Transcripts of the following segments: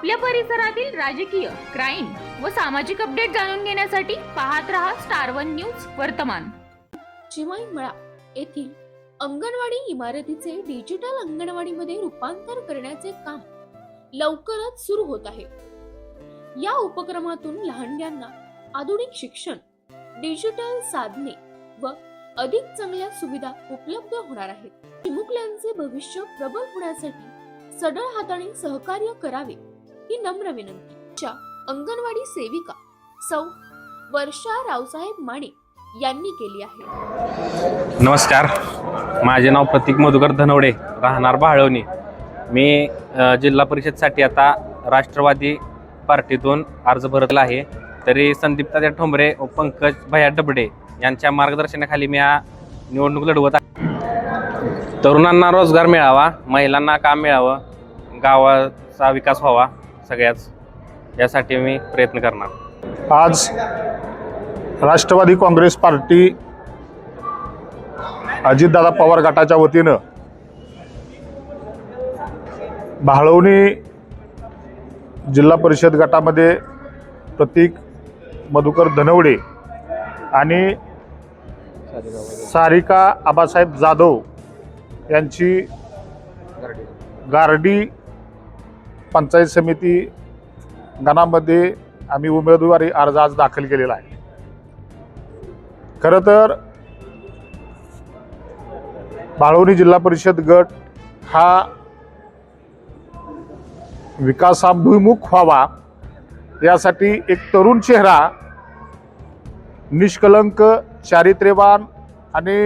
आपल्या परिसरातील राजकीय क्राईम व सामाजिक अपडेट जाणून घेण्यासाठी पाहत रहा स्टार वन न्यूज वर्तमान. चिमाई मळा येथील अंगणवाडी इमारतीचे डिजिटल अंगणवाडीमध्ये रूपांतर करण्याचे काम लवकरच सुरू होत आहे. या उपक्रमातून लहानग्यांना आधुनिक शिक्षण डिजिटल साधने व अधिक चांगल्या सुविधा उपलब्ध होणार आहेत. चिमुकल्यांचे भविष्य प्रबल होण्यासाठी सढळ हाताने सहकार्य करावे ही नम्र विनंती. अंगणवाडी सेविका सौ वर्षा रावसाहेब माने यांनी केली आहे. नमस्कार. माझे नाव प्रतीक मधुकर धनवडे राहणार बाळवणी. मी जिल्हा परिषदसाठी आता राष्ट्रवादी पार्टीतून अर्ज भरतला आहे. तरी संदीप तात्या ठोंबरे व पंकज भैया डबडे यांच्या मार्गदर्शनाखाली मी हा निवडणूक लढवत आहे. तरुणांना रोजगार मिळावा महिलांना काम मिळावं गावाचा विकास व्हावा सगळ्याच यासाठी मी प्रयत्न करणार. आज राष्ट्रवादी काँग्रेस पार्टी अजितदादा पवार गटाच्या वतीनं भाळवणी जिल्हा परिषद गटामध्ये प्रतीक मधुकर धनवडे आणि सारिका आबासाहेब जाधव यांची गारडी पंचायत समिती गणामध्ये आम्ही उमेदवारी अर्ज आज दाखल केलेला आहे. खरं तर बाळवणी जिल्हा परिषद गट हा विकासाभिमुख व्हावा यासाठी एक तरुण चेहरा निष्कलंक चारित्र्यवान आणि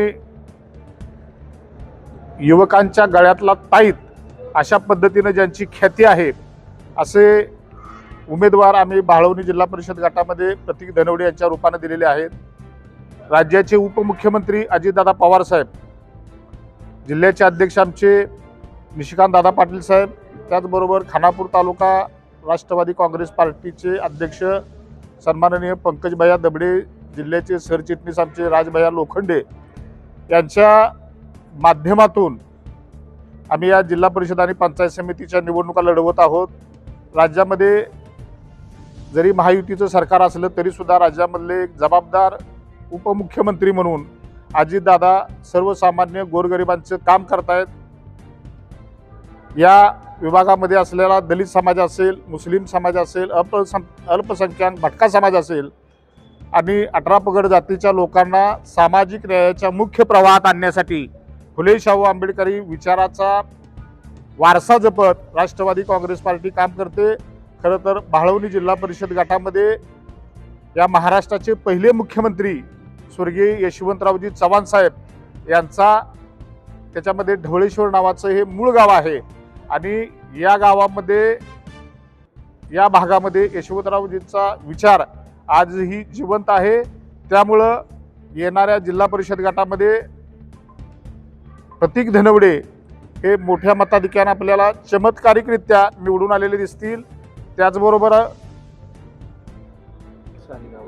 युवकांच्या गळ्यातला ताईत अशा पद्धतीनं ज्यांची ख्याती आहे असे उमेदवार आम्ही बाळवणी जिल्हा परिषद गटामध्ये प्रतीक धनवडे यांच्या रूपाने दिलेले आहेत. राज्याचे उपमुख्यमंत्री अजितदादा पवार साहेब जिल्ह्याचे अध्यक्ष आमचे निशिकांत दादा पाटील साहेब त्याचबरोबर खानापूर तालुका राष्ट्रवादी काँग्रेस पार्टीचे अध्यक्ष सन्माननीय पंकजभैया दबडे जिल्ह्याचे सरचिटणीस आमचे राजभैया लोखंडे यांच्या माध्यमातून आम्ही या जिल्हा परिषद आणि पंचायत समितीच्या निवडणुका लढवत आहोत. राज्यामध्ये जरी महायुतीचं सरकार असलं तरीसुद्धा राज्यामधले एक जबाबदार उपमुख्यमंत्री म्हणून अजितदादा सर्वसामान्य गोरगरिबांचं काम करतायत. या विभागामध्ये असलेला दलित समाज असेल मुस्लिम समाज असेल अल्पसं अल्पसंख्याक भटका समाज असेल आणि अठरा पगड जातीच्या लोकांना सामाजिक न्यायाच्या मुख्य प्रवाहात आणण्यासाठी फुले शाहू आंबेडकरी विचाराचा वारसा जपत राष्ट्रवादी काँग्रेस पार्टी काम करते. खरं तर भाळवणी जिल्हा परिषद गटामध्ये या महाराष्ट्राचे पहिले मुख्यमंत्री स्वर्गीय यशवंतरावजी चव्हाण साहेब यांचा त्याच्यामध्ये ढवळेश्वर नावाचं हे मूळ गाव आहे. आणि या गावामध्ये या भागामध्ये यशवंतरावजींचा विचार आजही जिवंत आहे. त्यामुळं येणाऱ्या जिल्हा परिषद गटामध्ये प्रतीक धनवडे हे मोठ्या मताधिक्यानं आपल्याला चमत्कारिकरित्या निवडून आलेले दिसतील. त्याचबरोबर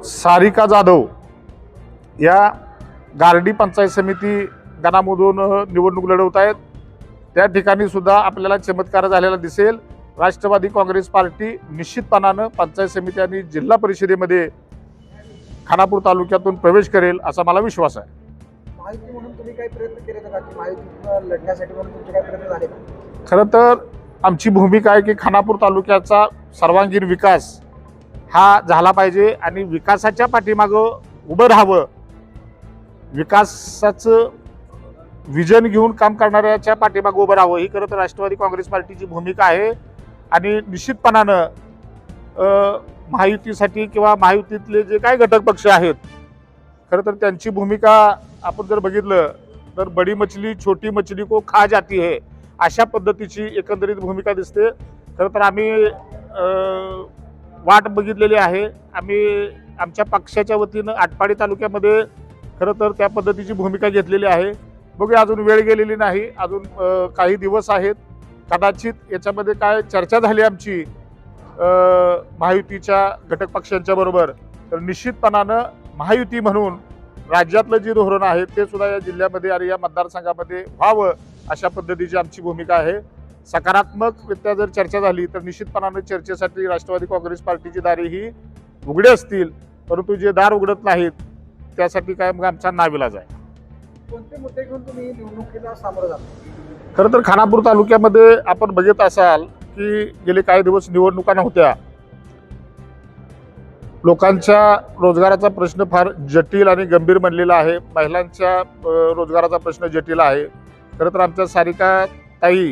सारिका जाधव या गार्डी पंचायत समिती गणामधून निवडणूक लढवत आहेत. त्या ठिकाणी सुद्धा आपल्याला चमत्कार झालेला दिसेल. राष्ट्रवादी काँग्रेस पार्टी निश्चितपणानं पंचायत समिती आणि जिल्हा परिषदेमध्ये खानापूर तालुक्यातून प्रवेश करेल असा मला विश्वास आहे. महायुती म्हणून तुम्ही काही प्रयत्न केले का? की महायुती लढण्यासाठी म्हणून तुमचे काही प्रयत्न झाले का? खरं तर आमची भूमिका आहे की खानापूर तालुक्याचा सर्वांगीण विकास हा झाला पाहिजे आणि विकासाच्या पाठीमागं उभं राहावं. विकासाचं विजन घेऊन काम करणाऱ्याच्या पाठीमागं उभं राहावं. ही खरं तर राष्ट्रवादी काँग्रेस पार्टीची भूमिका आहे आणि निश्चितपणानं महायुतीसाठी किंवा महायुतीतले जे काही घटक पक्ष आहेत खरं तर त्यांची भूमिका आपण जर बघितलं तर बडी मछली छोटी मछली को खा जाती है अशा पद्धतीची एकंदरीत भूमिका दिसते. खरं तर आम्ही वाट बघितलेली आहे. आम्ही आमच्या पक्षाच्या वतीनं आटपाडी तालुक्यामध्ये खरं तर त्या पद्धतीची भूमिका घेतलेली आहे. बघूया अजून वेळ गेलेली नाही अजून काही दिवस आहेत. कदाचित याच्यामध्ये काय चर्चा झाली आमची महायुतीच्या घटक पक्षांच्या बरोबर. तर निश्चितपणानं महायुती म्हणून राज्यातलं जे धोरण आहे ते सुद्धा या जिल्ह्यामध्ये आणि या मतदारसंघामध्ये व्हावं अशा पद्धतीची आमची भूमिका आहे. सकारात्मकरित्या जर चर्चा झाली तर निश्चितपणाने चर्चेसाठी राष्ट्रवादी काँग्रेस पार्टीची दारे ही उघडी असतील. परंतु जे दार उघडत नाहीत त्यासाठी काय मग आमचा नाविलाज आहे. कोणते मुद्दे घेऊन तुम्ही निवडणुकीला सामोरं जाता? खरं तर खानापूर तालुक्यामध्ये आपण बघत असाल की गेले काही दिवस निवडणुका नव्हत्या. लोकांच्या रोजगाराचा प्रश्न फार जटिल आणि गंभीर बनलेला आहे. महिलांच्या रोजगाराचा प्रश्न जटिल आहे. खरं तर आमच्या सारिका ताई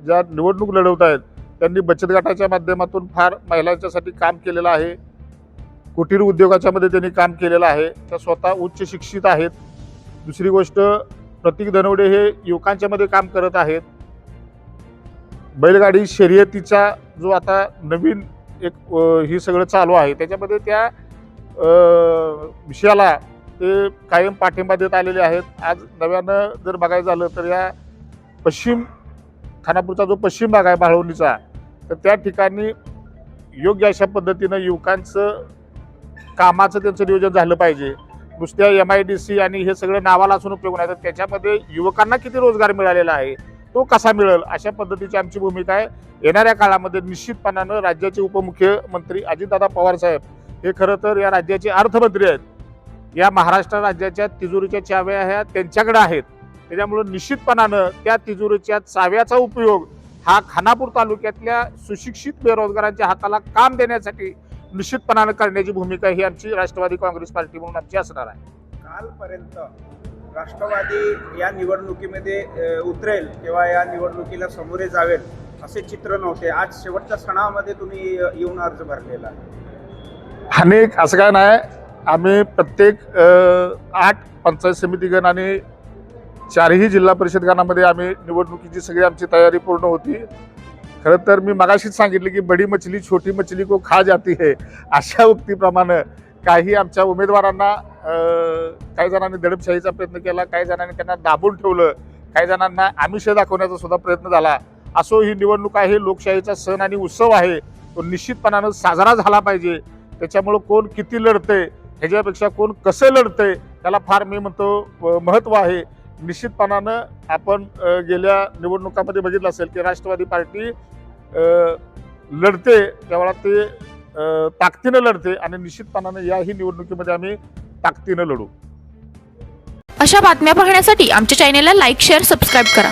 ज्या निवडणूक लढवत आहेत त्यांनी बचत गटाच्या माध्यमातून फार महिलांच्यासाठी काम केलेलं आहे. कुटीर उद्योगाच्या मध्ये त्यांनी काम केलेलं आहे. त्या स्वतः उच्च शिक्षित आहेत. दुसरी गोष्ट प्रतीक धनवडे हे युवकांच्या मध्ये काम करत आहेत. बैलगाडी शर्यतीचा जो आता नवीन एक ही सगळं चालू आहे. त्याच्यामध्ये त्या विषयाला ते कायम पाठिंबा देत आलेले आहेत. आज नव्यानं जर बघायचं झालं तर या पश्चिम खानापूरचा जो पश्चिम भाग आहे बाळवणीचा तर त्या ठिकाणी योग्य अशा पद्धतीनं युवकांचं कामाचं त्यांचं नियोजन झालं पाहिजे. नुसत्या एम आय डी सी आणि हे सगळं नावाला असून उपयोग नाही. तर त्याच्यामध्ये युवकांना किती रोजगार मिळालेला आहे? तो कसा मिळेल अशा पद्धतीची आमची भूमिका आहे. येणाऱ्या काळामध्ये निश्चितपणानं राज्याचे उपमुख्यमंत्री अजितदादा पवार साहेब हे खरं तर या राज्याचे अर्थमंत्री आहेत. या महाराष्ट्र राज्याच्या तिजोरीच्या चाव्या ह्या त्यांच्याकडे आहेत. त्याच्यामुळं निश्चितपणानं त्या तिजोरीच्या चाव्याचा उपयोग हा खानापूर तालुक्यातल्या सुशिक्षित बेरोजगारांच्या हाताला काम देण्यासाठी निश्चितपणानं करण्याची भूमिका ही आमची राष्ट्रवादी काँग्रेस पार्टी म्हणून आमची असणार आहे. कालपर्यंत राष्ट्रवादी या निवडणुकीमध्ये उतरेल किंवा या निवडणुकीला सामोरे जावेल असे चित्र नव्हते. आज शेवटच्या सणामध्ये तुम्ही येऊन अर्ज भरलेला आणि अनेक असं काय नाही आम्ही प्रत्येक आठ पंचायत समितीगण आणि चारही जिल्हा परिषद गणामध्ये आम्ही निवडणुकीची सगळी आमची तयारी पूर्ण होती. खरं तर मी मगाशीच सांगितलं की बडी मछली छोटी मछली को खा जाती है अशा उक्तीप्रमाणे काही आमच्या उमेदवारांना काही जणांनी दडपशाहीचा प्रयत्न केला काही जणांनी त्यांना दाबून ठेवलं काही जणांना आमिष दाखवण्याचा सुद्धा प्रयत्न झाला. असो ही निवडणूक आहे लोकशाहीचा सण आणि उत्सव आहे तो निश्चितपणानं साजरा झाला पाहिजे. त्याच्यामुळं कोण किती लढतंय ह्याच्यापेक्षा कोण कसं लढतंय त्याला फार मी म्हणतो महत्त्व आहे. निश्चितपणानं आपण गेल्या निवडणुकामध्ये बघितलं असेल की राष्ट्रवादी पार्टी लढते त्यावेळा ते ताकदीनं लढते आणि निश्चितपणानं याही निवडणुकीमध्ये आम्ही ताकदीनं लढू. अशा बातम्या पाहण्यासाठी आमच्या चॅनेलला लाईक शेअर सबस्क्राईब करा.